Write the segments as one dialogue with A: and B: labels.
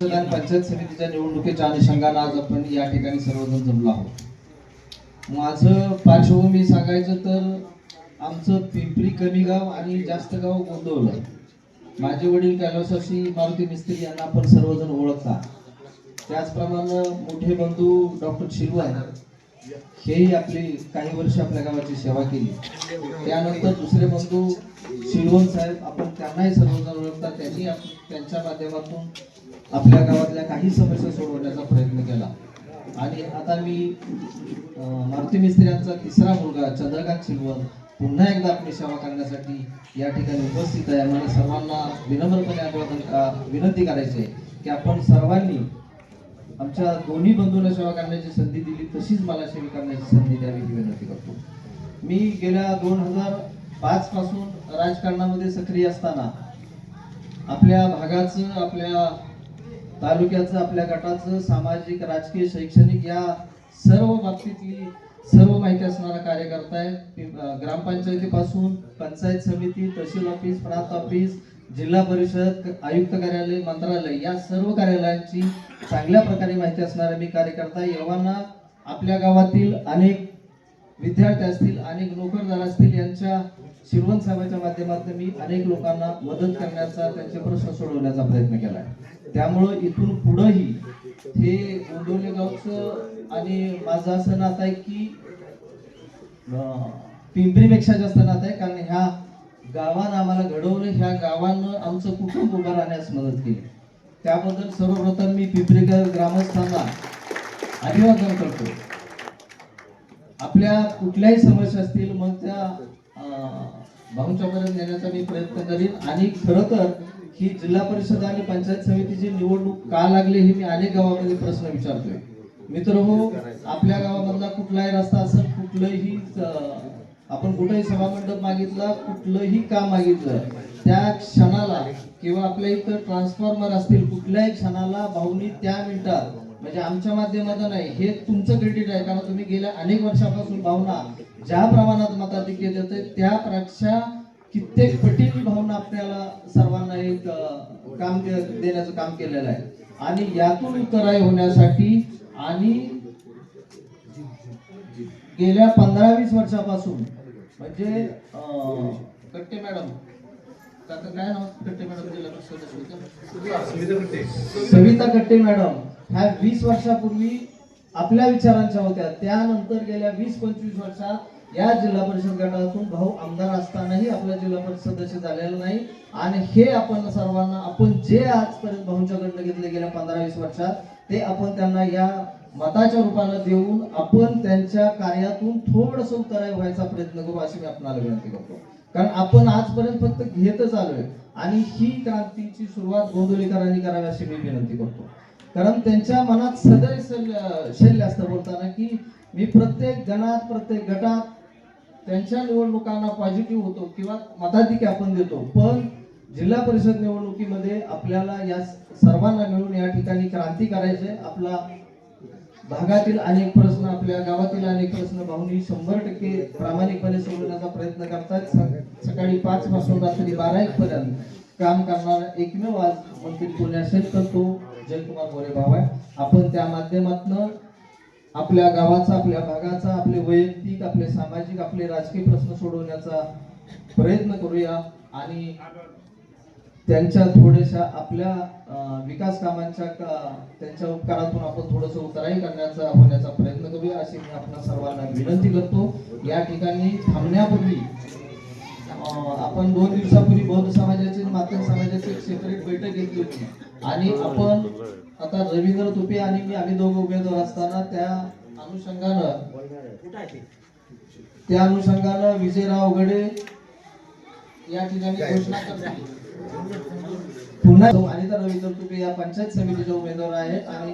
A: विधान पंचायत समितीच्या निवडणुकीच्या अनुषंगानं आज आपण या ठिकाणी सर्वजण जमलो आहोत. माझं पार्श्वभूमी सांगायचं तर आमचं पिंपरी कमी गाव आणि जास्त गाव गोंदवलं माझे वडील कैलासवासी मारुती मिस्त्री यांना आपण सर्वजण ओळखता. त्याचप्रमाणे मोठे बंधू डॉक्टर शिरवाय हेही आपली काही वर्ष आपल्या गावाची सेवा केली. त्यानंतर दुसरे बंधू शिरवण साहेब आपण त्यांनाही सर्वजण ओळखता. त्यांनी त्यांच्या माध्यमातून आपल्या गावातल्या काही समस्या सोडवण्याचा प्रयत्न केला. आणि आता मी मारुती मिस्त्र्यांचा तिसरा मुलगा चंद्रकांत शिरवण पुन्हा एकदा आपली सेवा करण्यासाठी या ठिकाणी उपस्थित आहे. मला सर्वांना विनम्रपणे अभिवादन विनंती करायची आहे की आपण सर्वांनी आमच्या दोन्ही बंधूंना सेवा करण्याची संधी दिली तशीच मला सेवा करण्याची संधी द्यावी ही विनंती करतो. मी गेल्या दोन हजार पाच पासून राजकारणामध्ये सक्रिय असताना आपल्या भागाचं आपल्या तालुक्याचं आपल्या गटाचं सामाजिक राजकीय शैक्षणिक या सर्व बाबतीतली सर्व माहिती असणारा कार्यकर्ता आहे. ग्रामपंचायतीपासून पंचायत समिती तहसील ऑफिस प्रांत ऑफिस जिल्हा परिषद आयुक्त कार्यालय मंत्रालय या सर्व कार्यालयांची चांगल्या प्रकारे माहिती असणारा मी कार्यकर्ता आहे. आपल्या गावातील अनेक विद्यार्थी असतील अनेक नोकरदार असतील यांच्या शिरवण साहेबांच्या माध्यमातून मी अनेक लोकांना मदत करण्याचा त्यांचे प्रश्न सोडवण्याचा प्रयत्न केला आहे त्यामुळं इथून पुढंही हे गोंदवले गावचं आणि माझं असं नातं आहे की पिंपरीपेक्षा जास्त नातं आहे कारण ह्या गावान आम्हाला घडवलं ह्या गावानं आमचं कुटुंब उभं राहण्यास मदत केली. त्याबद्दल सर्वप्रथम मी पिंपरीकर ग्रामस्थांना अभिवादन करतो. आपल्या कुठल्याही समस्या असतील मग त्या अं, भाऊंच्यापर्यंत नेण्याचा मी प्रयत्न करीन. आणि खरं तर ही जिल्हा परिषद आणि पंचायत समितीची निवडणूक का लागली हे मी अनेक गावामध्ये प्रश्न विचारतोय. मित्र हो आपल्या गावामधला कुठलाही रस्ता असेल कुठलंही आपण कुठेही सभामंडप मागितला कुठलंही काम मागितलं त्या क्षणाला किंवा आपल्या इथं ट्रान्सफॉर्मर असतील कुठल्याही क्षणाला भाऊनी त्या मिनिटात म्हणजे आमच्या माध्यमातून नाही हे तुमचं क्रेडिट आहे. कारण तुम्ही गेल्या अनेक वर्षापासून भावना ज्या प्रमाणात मताधिक्य देते त्यापेक्षा कित्येक पटीने भावना आपल्याला सर्वांना एक काम दे- देण्याचं काम केलेलं आहे. आणि यातून उत्तराय होण्यासाठी आणि गेल्या पंधरा वीस वर्षापासून म्हणजे कट्टे मॅडम काय नाव? कट्टे मॅडम? सविता कट्टे. मॅडम ह्या वीस वर्षापूर्वी आपल्या विचारांच्या होत्या. त्यानंतर गेल्या वीस पंचवीस वर्षात या जिल्हा परिषद गटातून भाऊ आमदार असतानाही आपला जिल्हा परिषद सदस्य झालेला नाही. आणि हे आपण सर्वांना आपण जे आजपर्यंत भाऊंच्याकडनं घेतले गेल्या पंधरा वीस वर्षात ते आपण त्यांना या मताच्या रूपानं देऊन आपण त्यांच्या कार्यातून थोडस उतराय व्हायचा प्रयत्न करू अशी मी आपणाला विनंती करतो. कारण आपण आजपर्यंत फक्त घेतच आलोय. आणि ही क्रांतीची सुरुवात गोंदोलीकरांनी करावी अशी मी विनंती करतो. कारण त्यांच्या मनात सदैव शल्य शल्य असतं बोलताना की मी प्रत्येक गणात प्रत्येक गटात त्यांच्या निवडणुकांना पॉझिटिव्ह होतो किंवा मताधिक्य आपण देतो. पण जिल्हा परिषद निवडणुकीमध्ये आपल्याला या सर्वांना मिळून या ठिकाणी क्रांती करायचे आपला भागातील अनेक प्रश्न आपल्या गावातील अनेक प्रश्न भाऊनी शंभर टक्के प्रामाणिकपणे सोडवण्याचा प्रयत्न करतात. सकाळी पाच पासून रात्री बारा एक पर्यंत काम करणारा एकमेव आज मंत्री कोणी असेल तर तो आपल्या गावाचा आपल्या भागाचा आपले वैयक्तिक आपले सामाजिक आपले राजकीय प्रश्न सोडवण्याचा प्रयत्न करूया. आणि त्यांच्या थोड्याशा आपल्या विकास कामांच्या का- त्यांच्या उपकारातून आपण थोडस उतराई करण्याचा होण्याचा प्रयत्न करूया. अशी मी आपल्या सर्वांना विनंती करतो. या ठिकाणी थांबण्यापूर्वी आपण दोन दिवसापूर्वी बौद्ध समाजाचे मातंग समाज सेपरेट बैठक घेतली होती. आणि आपण आता रवींद्र तुपे आणि मी आम्ही दोघं उमेदवार असताना त्या अनुषंगानं त्या अनुषंगानं विजयराव गडे या ठिकाणी घोषणा करतील पुन्हा अनिता रवींद्र तुपे या पंचायत समितीचे उमेदवार आहेत आणि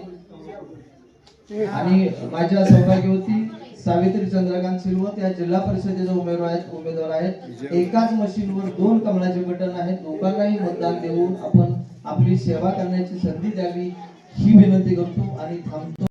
A: आणि माझ्या सौभाग्यवती सावित्री चंद्रकांत शिरवत या जिल्हा परिषदेचे उमेदवार आहेत उमेदवार आहेत. एकाच मशीनवर दोन कमळाचे बटन आहेत. लोकांनाही मतदान देऊन आपण आपली सेवा करण्याची संधी द्यावी ही विनंती करतो आणि थांबतो.